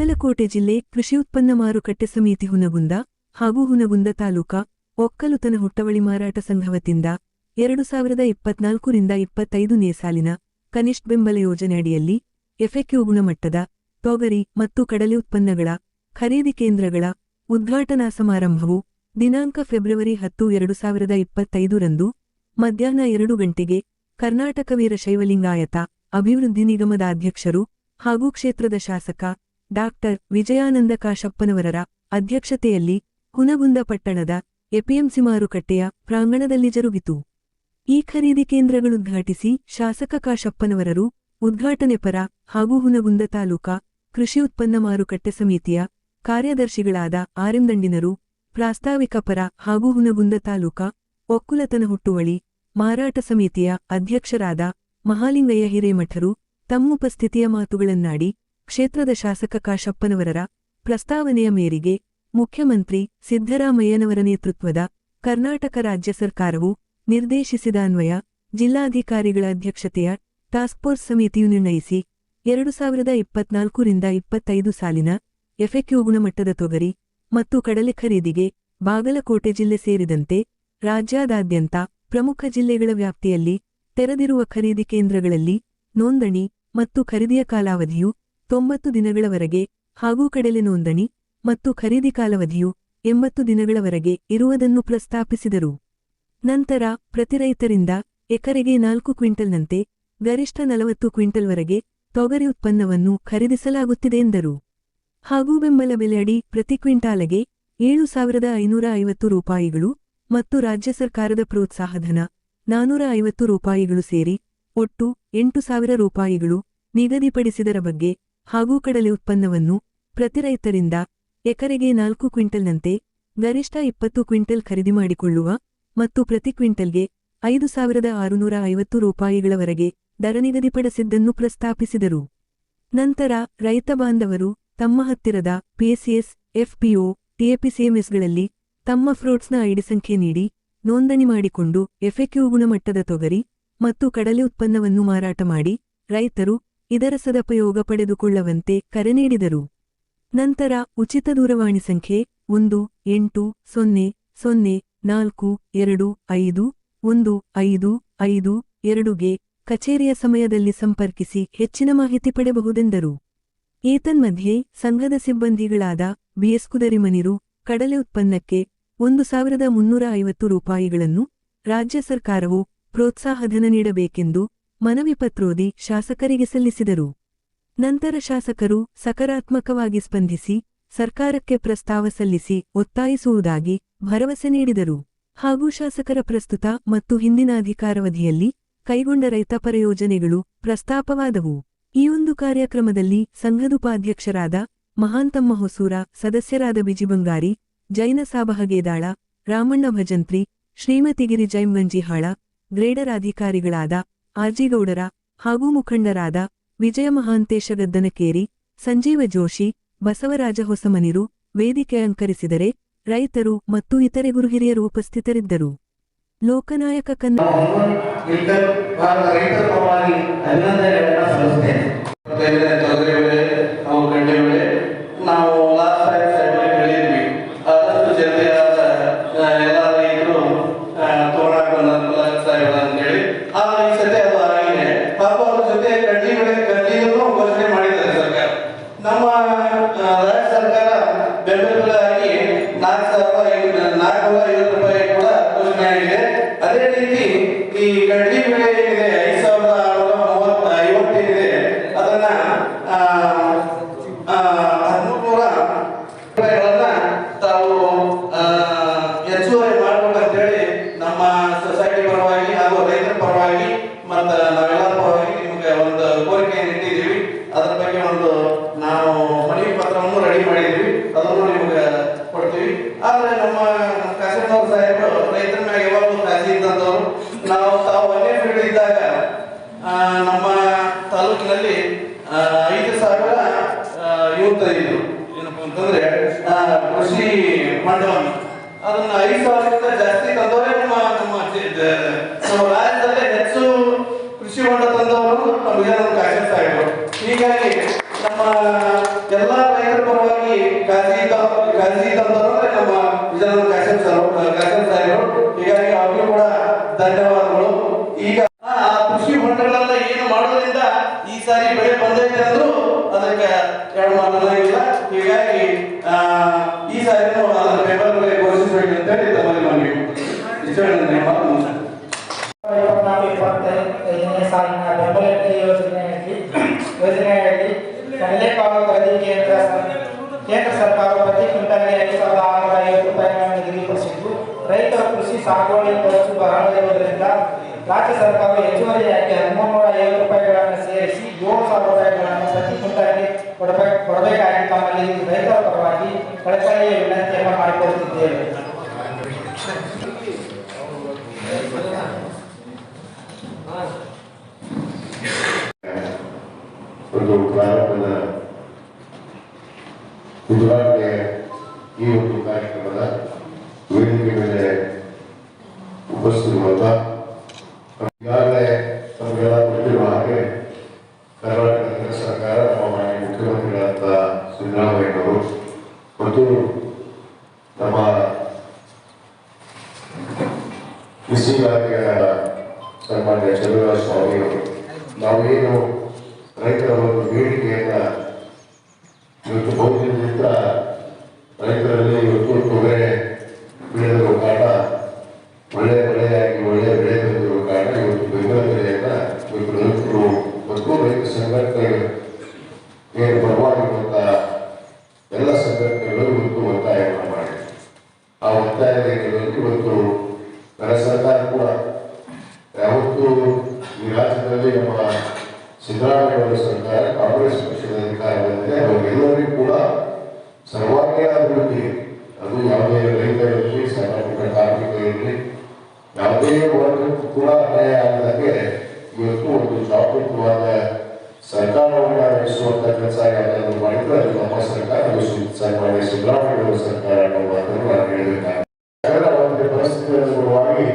ಬಾಗಲಕೋಟೆ ಜಿಲ್ಲೆ ಕೃಷಿ ಉತ್ಪನ್ನ ಮಾರುಕಟ್ಟೆ ಸಮಿತಿ ಹುನಗುಂದ ಹಾಗೂ ಹುನಗುಂದ ತಾಲೂಕಾ ಒಕ್ಕಲುತನ ಹುಟ್ಟವಳಿ ಮಾರಾಟ ಸಂಘ ವತಿಯಿಂದ ಎರಡು ಸಾವಿರದ ಇಪ್ಪತ್ನಾಲ್ಕರಿಂದ ಇಪ್ಪತ್ತೈದನೇ ಸಾಲಿನ ಕನಿಷ್ಠ ಬೆಂಬಲ ಯೋಜನೆ ಅಡಿಯಲ್ಲಿ ಎಫೆಕ್ಯೂ ಗುಣಮಟ್ಟದ ತೊಗರಿ ಮತ್ತು ಕಡಲೆ ಉತ್ಪನ್ನಗಳ ಖರೀದಿ ಕೇಂದ್ರಗಳ ಉದ್ಘಾಟನಾ ಸಮಾರಂಭವು ದಿನಾಂಕ ಫೆಬ್ರವರಿ ಹತ್ತು, ಎರಡು ಸಾವಿರದ ಇಪ್ಪತ್ತೈದರಂದು ಮಧ್ಯಾಹ್ನ ಎರಡು ಗಂಟೆಗೆ ಕರ್ನಾಟಕ ವೀರಶೈವಲಿಂಗಾಯತ ಅಭಿವೃದ್ಧಿ ನಿಗಮದ ಅಧ್ಯಕ್ಷರು ಹಾಗೂ ಕ್ಷೇತ್ರದ ಶಾಸಕ ಡಾಕ್ಟರ್ ವಿಜಯಾನಂದ ಕಾಶಪ್ಪನವರರ ಅಧ್ಯಕ್ಷತೆಯಲ್ಲಿ ಹುನಗುಂದ ಪಟ್ಟಣದ ಎಪಿಎಂಸಿ ಮಾರುಕಟ್ಟೆಯ ಪ್ರಾಂಗಣದಲ್ಲಿ ಜರುಗಿತು. ಈ ಖರೀದಿ ಕೇಂದ್ರಗಳುದ್ಘಾಟಿಸಿ ಶಾಸಕ ಕಾಶಪ್ಪನವರರು ಉದ್ಘಾಟನೆ ಪರ ಹಾಗೂ ಹುನಗುಂದ ತಾಲೂಕಾ ಕೃಷಿ ಉತ್ಪನ್ನ ಮಾರುಕಟ್ಟೆ ಸಮಿತಿಯ ಕಾರ್ಯದರ್ಶಿಗಳಾದ ಆರೆಂದಂಡಿನರು ಪ್ರಾಸ್ತಾವಿಕ ಪರ ಹಾಗೂ ಹುನಗುಂದ ತಾಲೂಕಾ ಒಕ್ಕುಲತನ ಹುಟ್ಟುವಳಿ ಮಾರಾಟ ಸಮಿತಿಯ ಅಧ್ಯಕ್ಷರಾದ ಮಹಾಲಿಂಗಯ್ಯ ಹಿರೇಮಠರು ತಮ್ಮುಪಸ್ಥಿತಿಯ ಮಾತುಗಳನ್ನಾಡಿ ಕ್ಷೇತ್ರದ ಶಾಸಕ ಕಾಶಪ್ಪನವರರ ಪ್ರಸ್ತಾವನೆಯ ಮೇರೆಗೆ ಮುಖ್ಯಮಂತ್ರಿ ಸಿದ್ದರಾಮಯ್ಯನವರ ನೇತೃತ್ವದ ಕರ್ನಾಟಕ ರಾಜ್ಯ ಸರ್ಕಾರವು ನಿರ್ದೇಶಿಸಿದ ಅನ್ವಯ ಜಿಲ್ಲಾಧಿಕಾರಿಗಳ ಅಧ್ಯಕ್ಷತೆಯ ಟಾಸ್ಕ್ಫೋರ್ಸ್ ಸಮಿತಿಯು ನಿರ್ಣಯಿಸಿ ಎರಡು ಸಾವಿರದ ಇಪ್ಪತ್ನಾಲ್ಕರಿಂದ ಇಪ್ಪತ್ತೈದು ಸಾಲಿನ ಎಫೆಕ್ಯೂ ಗುಣಮಟ್ಟದ ತೊಗರಿ ಮತ್ತು ಕಡಲೆ ಖರೀದಿಗೆ ಬಾಗಲಕೋಟೆ ಜಿಲ್ಲೆ ಸೇರಿದಂತೆ ರಾಜ್ಯಾದ್ಯಂತ ಪ್ರಮುಖ ಜಿಲ್ಲೆಗಳ ವ್ಯಾಪ್ತಿಯಲ್ಲಿ ತೆರೆದಿರುವ ಖರೀದಿ ಕೇಂದ್ರಗಳಲ್ಲಿ ನೋಂದಣಿ ಮತ್ತು ಖರೀದಿಯ ಕಾಲಾವಧಿಯು ತೊಂಬತ್ತು ದಿನಗಳವರೆಗೆ ಹಾಗೂ ಕಡಲೆ ನೋಂದಣಿ ಮತ್ತು ಖರೀದಿ ಕಾಲಾವಧಿಯು ಎಂಬತ್ತು ದಿನಗಳವರೆಗೆ ಇರುವುದನ್ನು ಪ್ರಸ್ತಾಪಿಸಿದರು. ನಂತರ ಪ್ರತಿ ರೈತರಿಂದ ಎಕರೆಗೆ ನಾಲ್ಕು ಕ್ವಿಂಟಲ್ನಂತೆ ಗರಿಷ್ಠ ನಲವತ್ತು ಕ್ವಿಂಟಲ್ವರೆಗೆ ತೊಗರಿ ಉತ್ಪನ್ನವನ್ನು ಖರೀದಿಸಲಾಗುತ್ತಿದೆ ಎಂದರು. ಹಾಗೂ ಬೆಂಬಲ ಬೆಲೆ ಅಡಿ ಪ್ರತಿ ಕ್ವಿಂಟಾಲಗೆ ಏಳು ಸಾವಿರದ ಐನೂರ ಐವತ್ತು ರೂಪಾಯಿಗಳು ಮತ್ತು ರಾಜ್ಯ ಸರ್ಕಾರದ ಪ್ರೋತ್ಸಾಹಧನ ನಾನೂರ ಐವತ್ತು ರೂಪಾಯಿಗಳು ಸೇರಿ ಒಟ್ಟು ಎಂಟು ಸಾವಿರ ರೂಪಾಯಿಗಳು ನಿಗದಿಪಡಿಸಿದರ ಬಗ್ಗೆ ಹಾಗೂ ಕಡಲೆ ಉತ್ಪನ್ನವನ್ನು ಪ್ರತಿ ರೈತರಿಂದ ಎಕರೆಗೆ ನಾಲ್ಕು ಕ್ವಿಂಟಲ್ನಂತೆ ಗರಿಷ್ಠ ಇಪ್ಪತ್ತು ಕ್ವಿಂಟಲ್ ಖರೀದಿ ಮಾಡಿಕೊಳ್ಳುವ ಮತ್ತು ಪ್ರತಿ ಕ್ವಿಂಟಲ್ಗೆ ಐದು ಸಾವಿರದ ಆರುನೂರ ಐವತ್ತು ರೂಪಾಯಿಗಳವರೆಗೆ ದರ ನಿಗದಿಪಡಿಸಿದ್ದನ್ನು ಪ್ರಸ್ತಾಪಿಸಿದರು. ನಂತರ ರೈತ ಬಾಂಧವರು ತಮ್ಮ ಹತ್ತಿರದ ಪಿಎಸ್ಸಿಎಸ್ ಎಫ್ಪಿಒ ಟಿಎಪಿಸಿಎಂಎಸ್ಗಳಲ್ಲಿ ತಮ್ಮ ಫ್ರೂಟ್ಸ್ನ ಐಡಿ ಸಂಖ್ಯೆ ನೀಡಿ ನೋಂದಣಿ ಮಾಡಿಕೊಂಡು ಎಫೆಕ್ಯೂ ಗುಣಮಟ್ಟದ ತೊಗರಿ ಮತ್ತು ಕಡಲೆ ಉತ್ಪನ್ನವನ್ನು ಮಾರಾಟ ಮಾಡಿ ರೈತರು ಇದರ ಸದುಪಯೋಗ ಪಡೆದುಕೊಳ್ಳುವಂತೆ ಕರೆ ನೀಡಿದರು. ನಂತರ ಉಚಿತ ದೂರವಾಣಿ ಸಂಖ್ಯೆ ಒಂದು ಎಂಟು ಸೊನ್ನೆ ಸೊನ್ನೆ ನಾಲ್ಕು ಎರಡು ಐದು ಒಂದು ಐದು ಐದು ಎರಡುಗೆ ಕಚೇರಿಯ ಸಮಯದಲ್ಲಿ ಸಂಪರ್ಕಿಸಿ ಹೆಚ್ಚಿನ ಮಾಹಿತಿ ಪಡೆಯಬಹುದೆಂದರು. ಏತನ್ಮಧ್ಯೆ ಸಂಘದ ಸಿಬ್ಬಂದಿಗಳಾದ ಬಿಎಸ್ ಕುದರಿಮನಿರು ಕಡಲೆ ಉತ್ಪನ್ನಕ್ಕೆ ಒಂದು ಸಾವಿರದ ಮುನ್ನೂರ ಐವತ್ತು ರೂಪಾಯಿಗಳನ್ನು ರಾಜ್ಯ ಸರ್ಕಾರವು ಪ್ರೋತ್ಸಾಹಧನ ನೀಡಬೇಕೆಂದು ಮನವಿ ಪತ್ರೋದಿ ಶಾಸಕರಿಗೆ ಸಲ್ಲಿಸಿದರು. ನಂತರ ಶಾಸಕರು ಸಕಾರಾತ್ಮಕವಾಗಿ ಸ್ಪಂದಿಸಿ, ಸರ್ಕಾರಕ್ಕೆ ಪ್ರಸ್ತಾವ ಸಲ್ಲಿಸಿ ಒತ್ತಾಯಿಸುವುದಾಗಿ ಭರವಸೆ ನೀಡಿದರು. ಹಾಗೂ ಶಾಸಕರ ಪ್ರಸ್ತುತ ಮತ್ತು ಹಿಂದಿನ ಅಧಿಕಾರವಧಿಯಲ್ಲಿ ಕೈಗೊಂಡ ರೈತಪರ ಯೋಜನೆಗಳು ಪ್ರಸ್ತಾಪವಾದವು. ಈ ಒಂದು ಕಾರ್ಯಕ್ರಮದಲ್ಲಿ ಸಂಘದ ಉಪಾಧ್ಯಕ್ಷರಾದ ಮಹಾಂತಮ್ಮ ಹೊಸೂರ, ಸದಸ್ಯರಾದ ಬಿಜಿಬಂಗಾರಿ ಜೈನ ಸಾಬಹಗೇದಾಳ, ರಾಮಣ್ಣ ಭಜಂತ್ರಿ ಶ್ರೀಮತಿಗಿರಿ ಜೈಮಂಜಿಹಾಳ ಗ್ರೇಡರ್ ಅಧಿಕಾರಿಗಳಾದ ಆರ್ಜಿಗೌಡರ ಹಾಗೂ ಮುಖಂಡರಾದ ವಿಜಯ ಮಹಾಂತೇಶ ಗದ್ದನಕೇರಿ ಸಂಜೀವ ಜೋಶಿ, ಬಸವರಾಜ ಹೊಸಮನಿರು ವೇದಿಕೆ ಅಲಂಕರಿಸಿದರೆ ರೈತರು ಮತ್ತು ಇತರೆ ಗುರುಹಿರಿಯರು ಉಪಸ್ಥಿತರಿದ್ದರು. ಲೋಕನಾಯಕ ಕನ್ನಡ ಅಭಿನಂದನೆಗಳನ್ನು ಸಲ್ಲಿಸ್ತೇನೆ. ನಾಲ್ಕುನೂರ ಐವತ್ತು ರೂಪಾಯಿ ಕೂಡ ಯೋಜನೆ ಆಗಿದೆ ಅದೇ ರೀತಿ ಈ ಕಡ್ಲಿ ಬೆಳೆ ಏನಿದೆ ಐದು ಸಾವಿರದ ಆರುನೂರ ಮೂವತ್ತ ಐವತ್ತೇನಿದೆ ಅದನ್ನ ಆ, ಆ, ಹದಿಮೂರ್ನೂರ ರೂಪಾಯಿಗಳನ್ನ ತಾವು ಆ, ಹೆಚ್ಚುವರಿ ಮಾಡ್ಬೇಕಂತ ಹೇಳಿ ನಮ್ಮ ಸೊಸೈಟಿ ಪರವಾಗಿ ಹಾಗೂ ರೈತರ ಪರವಾಗಿ ಮತ್ತು ನಾವೆಲ್ಲರ ಪರವಾಗಿ ನಿಮಗೆ ಒಂದು ಕೋರಿಕೆಯನ್ನು ಇಟ್ಟಿದ್ದೀವಿ ಅದ್ರ ಬಗ್ಗೆ ಒಂದು ನಾವು ಮನವಿ ಪತ್ರವನ್ನು ರೆಡಿ ಮಾಡಿದ್ದೀವಿ ಅದನ್ನು ನಿಮಗೆ ಕೊಡ್ತೀವಿ ಆದ್ರೆ ನಮ್ಮ ಕಾಸಿನವ್ರ ಸಾಹೇಬರು ರೈತರ ಮ್ಯಾಗ ಯಾವಾಗಲೂ ಕಾಳಜಿ ಇದ್ದಂಥವ್ರು ನಾವು ತಾವು ಒಂದೇ ಫೀಲ್ಡ್ ಇದ್ದಾಗ ಆ, ನಮ್ಮ ತಾಲೂಕಿನಲ್ಲಿ ಆ, ಐದು ಸಾವಿರ ಯುವತ ಇದ್ರು ಏನಪ್ಪ ಅಂತಂದ್ರೆ ಆ, ಕೃಷಿ ಮಂಡಲ ಅದನ್ನ ಐದು ಸಾವಿರಕ್ಕಿಂತ ಜಾಸ್ತಿ ತಂದವರೇ ನಮ್ಮ ನಮ್ಮ ನಮ್ಮ ರಾಜ್ಯದಲ್ಲೇ ಹೆಚ್ಚು ಕೃಷಿ ಹೊಂಡ ತಂದವರು ನಮ್ಮ ವಿಜಯನಗರ ಕಾಶಿ ಇದ್ರು ಹೀಗಾಗಿ ನಮ್ಮ ಎಲ್ಲ ರೈತರ ಪರವಾಗಿ ಕಾಳಜಿ ಕಾಳಜಿ ತಂದವರು ನಮ್ಮ ವಿಜಯನಗರ ಕಾಶ್ಯಂ ಸರ್ ಸಾಹೇಬರು. ಹೀಗಾಗಿ ಅವ್ರಿಗೂ ಕೂಡ ಧನ್ಯವಾದಗಳು. ಈಗ ಆ ಕೃಷಿ ಹೊಂಡಗಳೆಲ್ಲ ಏನು ಮಾಡೋದ್ರಿಂದ ಈ ಸಾರಿ ಬೆಳೆ ಬಂದೈತೆ ಅಂದ್ರು ಅದಕ್ಕೆ ಎರಡು ಮಾತನಾಗಿಲ್ಲ ಹೀಗಾಗಿ ಆ, ಈ ಸಾರಿನೂ ಅದರ ಬೆಂಬಲ ಬೆಲೆ ಘೋಷಿಸಬೇಕು ಅಂತ ಹೇಳಿ ತಮ್ಮಲ್ಲಿ ಮನವಿ ಇಷ್ಟು ಹೇಳಿ ನನ್ನ ಮಾತು ಮುಗಿಸ್ತೇನೆ. ಇಪ್ಪತ್ನಾಲ್ಕು ಇಪ್ಪತ್ತೈದನೇ ಸಾಲಿನ ಬೆಂಬಲ ಬೆಲೆ ಯೋಜನೆಯಲ್ಲಿ ಯೋಜನೆಯಲ್ಲಿ ಕಡಲೆಕಾಳು ಖರೀದಿ ಕೇಂದ್ರ ಸರ್- ಕೇಂದ್ರ ಸರ್ಕಾರ ಪ್ರತಿ ಕ್ವಿಂಟಲ್ಗೆ ಐದು ಸಾವಿರದ ಆರುನೂರ ಐವತ್ತು ರೂಪಾಯಿಗಳನ್ನು ನಿಗದಿಪಡಿಸಿದ್ದು ರೈತರ ಕೃಷಿ ಸಾಗುವಳಿ ಖರ್ಚು ಬಹಳ ಇರುವುದರಿಂದ ರಾಜ್ಯ ಸರ್ಕಾರವು ಹೆಚ್ಚುವರಿಯಾಗಿ ಹದಿಮೂರು ಐವತ್ತು ರೂಪಾಯಿಗಳನ್ನು ಸೇರಿಸಿ ಏಳು ಸಾವಿರ ರೂಪಾಯಿಗಳನ್ನು ಪ್ರತಿ ಕ್ವಿಂಟಲ್ಗೆ ಕೊಡಬೇಕು ಕೊಡಬೇಕಾಗಿ ತಮ್ಮಲ್ಲಿ ರೈತರ ಪರವಾಗಿ ಕಳಕಳಿಯ ವಿನಂತಿಯನ್ನು ಮಾಡಿಕೊಳ್ಳುತ್ತಿದ್ದೇವೆ. ಒಂದು ಪ್ರಾರಂಭದ ಕೇಂದ್ರ ಸರ್ಕಾರ ಮುಖ್ಯಮಂತ್ರಿಗಳಾದ ಸಿದ್ದರಾಮಯ್ಯನವರು ಮತ್ತು ನಮ್ಮ ಕೃಷಿ ಇಲಾಖೆಯ ಸನ್ಮಾನ್ಯ ಚಂದ್ರರಾಜ ಸ್ವಾಮಿಯವರು ನಾವೇನು ರೈತರ ಒಂದು ಬೇಡಿಕೆಯನ್ನ ಇವತ್ತು ಬಹುದಿನದಿಂದ ರೈತರಲ್ಲಿ ಇವತ್ತು ತೊಗರೆ ಬೆಳೆದಿರುವ ಕಾರಣ ಒಳ್ಳೆ ಬೆಳೆಯಾಗಿ ಒಳ್ಳೆ ಬೆಳೆ ಬಂದಿರುವ ಕಾರಣ ಇವತ್ತು ಬೆಂಬಲ ಬೆಲೆಯನ್ನ ಇವತ್ತು ರೈತರು ಮತ್ತು ರೈತ ಸಂಘಟನೆಗಳು ಏನು ಪರವಾಗಿರುವಂತಹ ಎಲ್ಲ ಸಂಘಟನೆಗಳು ಇವತ್ತು ಒತ್ತಾಯವನ್ನು ಮಾಡಿ ಆ ಒತ್ತಾಯದಲ್ಲಿ ಇವತ್ತು ನನ್ನ ಸರ್ಕಾರ ಕೂಡ ಯಾವತ್ತು ರಾಜ್ಯದಲ್ಲಿ ನಮ್ಮ ಸಿದ್ದರಾಮಯ್ಯ ಸರ್ಕಾರ, ಕಾಂಗ್ರೆಸ್ ಪಕ್ಷದ ಅಧಿಕಾರ ಅವರಿಗೆಲ್ಲರಿಗೂ ಕೂಡ ಸರ್ವಾಂಗೀಯ ಅಭಿವೃದ್ಧಿ ಅದು ಯಾವುದೇ ರೈತ ಇರಲಿ ಸಣ್ಣ ಪುಟ್ಟ ಇರಲಿ, ಯಾವುದೇ ವರ್ಗಕ್ಕೂ ಕೂಡ ಅನ್ಯಾಯ ಆಗದಂಗೆ ಇವತ್ತು ಒಂದು ಜಾಗೃತವಾದ ಸರ್ಕಾರವನ್ನು ನಡೆಸುವಂತ ಕೆಲಸ ಯಾವ್ದಾದ್ರು ಮಾಡಿದ್ರೆ ಅದು ನಮ್ಮ ಸರ್ಕಾರ ಸಿದ್ದರಾಮಯ್ಯ ಸರ್ಕಾರ ಅನ್ನೋ ಮಾತನ್ನು ನಾನು ಹೇಳಬೇಕಾಗಿದೆ ಅದರ ಒಂದು ಪರಿಸ್ಥಿತಿಯ ಅನುಗುಣವಾಗಿ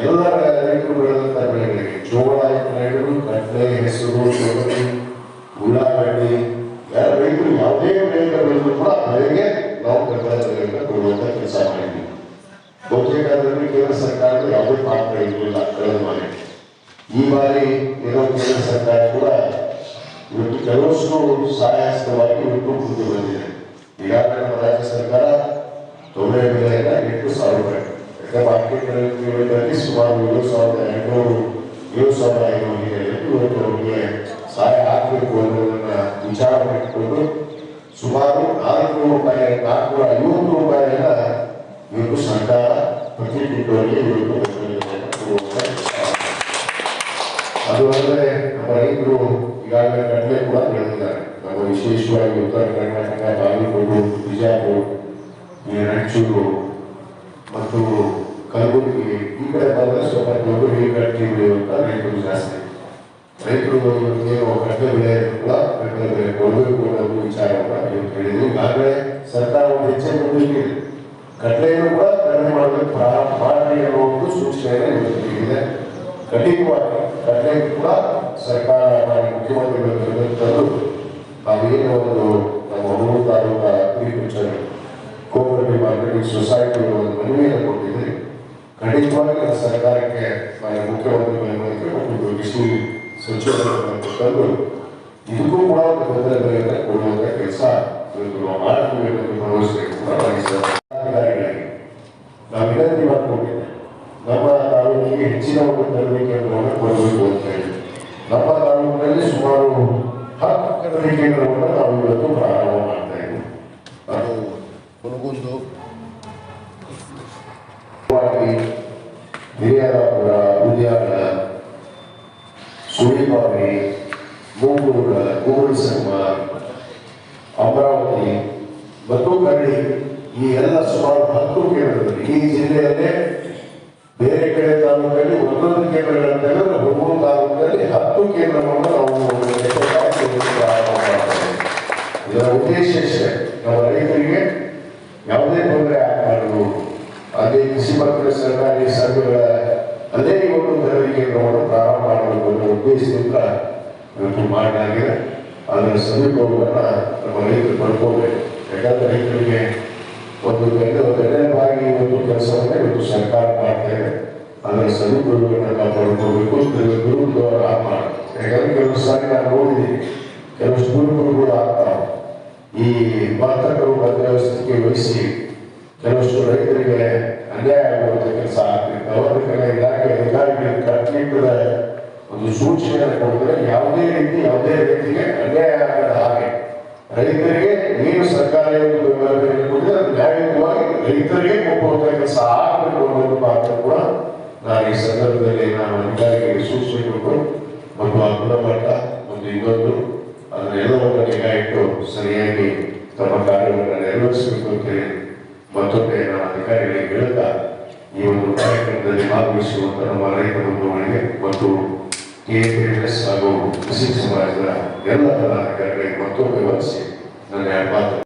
ಎಲ್ಲ ರೈತರು ಬೆಳೆದಂತ ಬೆಳೆಗಳಿಗೆ ಜೋಳ ಹಿಡಿದು ಕಡಲೆ ಹೆಸರು ತೊಗರಿ ಉಳ್ಳಾಗಡ್ಡಿ ಯಾರ ರೈತರು ಯಾವುದೇ ಬೆಳೆಗೆ ಬೆಳೆದ್ರು ಕೂಡ ಬೆಳೆಗೆ ನಾವು ಬೆಂಬಲ ಬೆಲೆಯನ್ನು ಕೊಡುವಂತ ಕೆಲಸ ಮಾಡಿದ್ವಿ ಬಹುತೇಕ ಅದರಲ್ಲಿ ಕೇಂದ್ರ ಸರ್ಕಾರದ ಯಾವುದೇ ಪಾತ್ರ ಇರಲಿಲ್ಲ ಕಳೆದ ಬಾರಿ ಈ ಬಾರಿ ಏನೋ ಕೇಂದ್ರ ಸರ್ಕಾರ ಕೂಡ ಇವತ್ತು ಕೆಲವಷ್ಟು ಸಹಾಯಸ್ತವಾಗಿ ಇವತ್ತು ಮುಂದೆ ಬಂದಿದೆ ಈಗಾಗಲೇ ನಮ್ಮ ರಾಜ್ಯ ಸರ್ಕಾರ ತೊಗರಿ ಬೆಲೆಯನ್ನ ಎಂಟು ಸಾವಿರ ರೂಪಾಯಿ ಯಾಕಂದ್ರೆ ಮಾರ್ಕೆಟ್ಗಳಲ್ಲಿ ಸುಮಾರು ಏಳು ಸಾವಿರದ ಎಂಟುನೂರು ಏಳು ಸಾವಿರದ ಐನೂರು ಇದೆ ಇವತ್ತು ಅವರಿಗೆ ಸಹಾಯ ಹಾಕಬೇಕು ಅನ್ನೋದನ್ನ ವಿಚಾರ ಮಾಡಿಕೊಂಡು ಸುಮಾರು ನಾಲ್ಕುನೂರು ರೂಪಾಯಿ ನಾಲ್ಕುನೂರ ಐವತ್ತು ರೂಪಾಯಿಯನ್ನ ಇವತ್ತು ಸರ್ಕಾರ ಪ್ರತಿ ಕ್ವಿಂಟಲ್ಗೆ ಇವತ್ತು ರೈತರು ಈಗಾಗಲೇ ಕಡಲೆ ಕೂಡ ಬೆಳೆದಿದ್ದಾರೆ ನಮ್ಮ ವಿಶೇಷವಾಗಿ ಉತ್ತರ ಕರ್ನಾಟಕ ಬಾಗಲಕೋಟೆ ಬಿಜಾಪುರ ರಾಯಚೂರು ಮತ್ತು ಕಲಬುರಗಿ ಈ ಕಡೆ ಬಂದರೆ ಸ್ವಲ್ಪ ತೊಗರಿ ಕಟ್ಟಿ ಅಂತ ರೈತರು ಜಾಸ್ತಿ. ರೈತರು ಕಡಲೆ ಬೆಳೆ ಕೂಡ ಬೆಂಬಲ ಬೆಲೆ ಕೊಡಬೇಕು ಅನ್ನೋದು ವಿಚಾರವನ್ನ ಇವತ್ತು ಹೇಳಿದ್ವಿ ಈಗಾಗಲೇ ಸರ್ಕಾರ ಒಂದು ಹೆಚ್ಚಿನ ಕಡಲೆಯನ್ನು ಕೂಡ ಕಡಿಮೆ ಮಾಡಬೇಕು ಮಾಡಿ ಅನ್ನೋ ಒಂದು ಸೂಚನೆಯನ್ನು ನೀಡಿದೆ. ಖಂಡಿತವಾಗಿ ಕಡಲೆ ಕೂಡ ಸರ್ಕಾರ ಮಾಡಿ ಮುಖ್ಯಮಂತ್ರಿಗಳು ತಂದು ನಾವೇನು ಒಂದು ನಮ್ಮ ಮೂರು taluka agriculture cooperative marketing society ಒಂದು ಮನವಿಯನ್ನು ಕೊಟ್ಟಿದ್ರಿ ಖಂಡಿತವಾಗಿ ಸರ್ಕಾರಕ್ಕೆ ಮಾನ್ಯ ಮುಖ್ಯಮಂತ್ರಿಗಳ ಮೂಲಕ ಮತ್ತು ಸಚಿವರು ತಂದು ಇದಕ್ಕೂ ಕೂಡ ಒಂದು ತೊಂದರೆ ಬರೆಯುತ್ತೆ ಕೊಡುವಂತ ಕೆಲಸ ಮಾಡ್ತೀವಿ ಭರವಸೆ ಕೂಡ ನನಗೆ ಸುಳಿಬಾವಿ ಮೂಗೂರ ಗೂಗಲ್ ಸಂಗಮ ಅಮರಾವತಿ ಈ ಎಲ್ಲ ಸುಮಾರು ಹತ್ತು ಕೇಂದ್ರದಲ್ಲಿ ಈ ಜಿಲ್ಲೆಯಲ್ಲೇ ಬೇರೆ ಕಡೆ ತಾಲೂಕಲ್ಲಿ ಒಂದೊಂದು ಕೇಂದ್ರಗಳನ್ನು ತೆಗೆದ್ರೆ ಹುಡುಗರು ತಾಲೂಕಲ್ಲಿ ಹತ್ತು ಕೇಂದ್ರವನ್ನು ನಾವು ಇದರ ಉದ್ದೇಶ ಇಷ್ಟೇ. ನಮ್ಮ ರೈತರಿಗೆ ಯಾವುದೇ ತೊಂದರೆ ಆಗಬಾರದು. ಅದೇ ಕೃಷಿ ಮತ್ತು ಸರ್ಕಾರಿ ಸಂಘಗಳ ಒಂದು ತರಬೇತಿ ಕೇಂದ್ರವನ್ನು ಪ್ರಾರಂಭ ಅನ್ನೋ ಉದ್ದೇಶದಿಂದ ಇವತ್ತು ಮಾಡಲಾಗಿದೆ ಅದರ ಸದುಪಯೋಗವನ್ನು ನಮ್ಮ ರೈತರು ಪಡ್ಕೋಬೇಕು ಯಾಕಂದ್ರೆ ರೈತರಿಗೆ ಒಂದು ಗಂಟೆ ಗಣನವಾಗಿ ಒಂದು ಕೆಲಸವನ್ನ ಇವತ್ತು ಸರ್ಕಾರ ಮಾಡ್ತಾ ಇದೆ. ಅದರ ಸದುಪಯೋಗವನ್ನು ನಾವು ಪಡ್ಕೋಬೇಕು ದುರುಪಯೋಗ ಆಗಬಾರ್ದು ಯಾಕಂದ್ರೆ ಕೆಲವು ಸಾರಿ ನಾನು ನೋಡಿದ್ದೀನಿ ಕೆಲವು ಆಗ್ತಾವೆ ಈ ವರ್ತಕರು ವ್ಯವಸ್ಥೆಗೆ ವಹಿಸಿ ಕೆಲವಷ್ಟು ರೈತರಿಗೆ ಅನ್ಯಾಯ ಆಗುವಂತ ಕೆಲಸ ಆಗ್ತಿತ್ತು ಅವರ ಕಡೆ ಇಲಾಖೆ ಅಧಿಕಾರಿಗಳಿಗೆ ಕಟ್ಟಿಟ್ಟದ ಒಂದು ಸೂಚನೆಯನ್ನು ಕೊಡಿದ್ರೆ ಯಾವುದೇ ರೀತಿ ಯಾವುದೇ ರೀತಿಗೆ ಅನ್ಯಾಯ ಆಗದ ಹಾಗೆ ರೈತರಿಗೆ ನೀನು ಸರ್ಕಾರ ಅದು ನ್ಯಾಯಯುತವಾಗಿ ರೈತರಿಗೆ ಒಪ್ಪುವಂತ ಕೆಲಸ ಆಗಬೇಕು ಅನ್ನೋದು ಮಾತ್ರ ಕೂಡ ನಾನು ಈ ಸಂದರ್ಭದಲ್ಲಿ ನಾನು ಅಧಿಕಾರಿಗಳಿಗೆ ಕೊಟ್ಟು ಒಂದು ಆ ಗುಣಮಟ್ಟ, ಒಂದು ಇನ್ನೊಂದು, ಅದನ್ನೆಲ್ಲವನ್ನು ನಿಗಾ ಇಟ್ಟು ಸರಿಯಾಗಿ ತಮ್ಮ ಕಾರ್ಯವನ್ನು ನೆರವೇರಿಸಬೇಕು ಅಂತೇಳಿ ಮತ್ತೊಮ್ಮೆ ನಾನು ಅಧಿಕಾರಿಗಳಿಗೆ ಹೇಳುತ್ತಾ ಈ ಒಂದು ಕಾರ್ಯಕ್ರಮದಲ್ಲಿ ಭಾಗವಹಿಸುವಂತ ನಮ್ಮ ರೈತ ಬಂಧುಗಳಿಗೆ ಮತ್ತು ಕೆಎಸ್ ಹಾಗೂ ಕೃಷಿ ಸಮಾಜದ ಎಲ್ಲ ಪದಾಧಿಕಾರಿಗಳಿಗೆ ಮತ್ತೊಮ್ಮೆ ವಹಿಸಿ ನನ್ನ ಮಾತು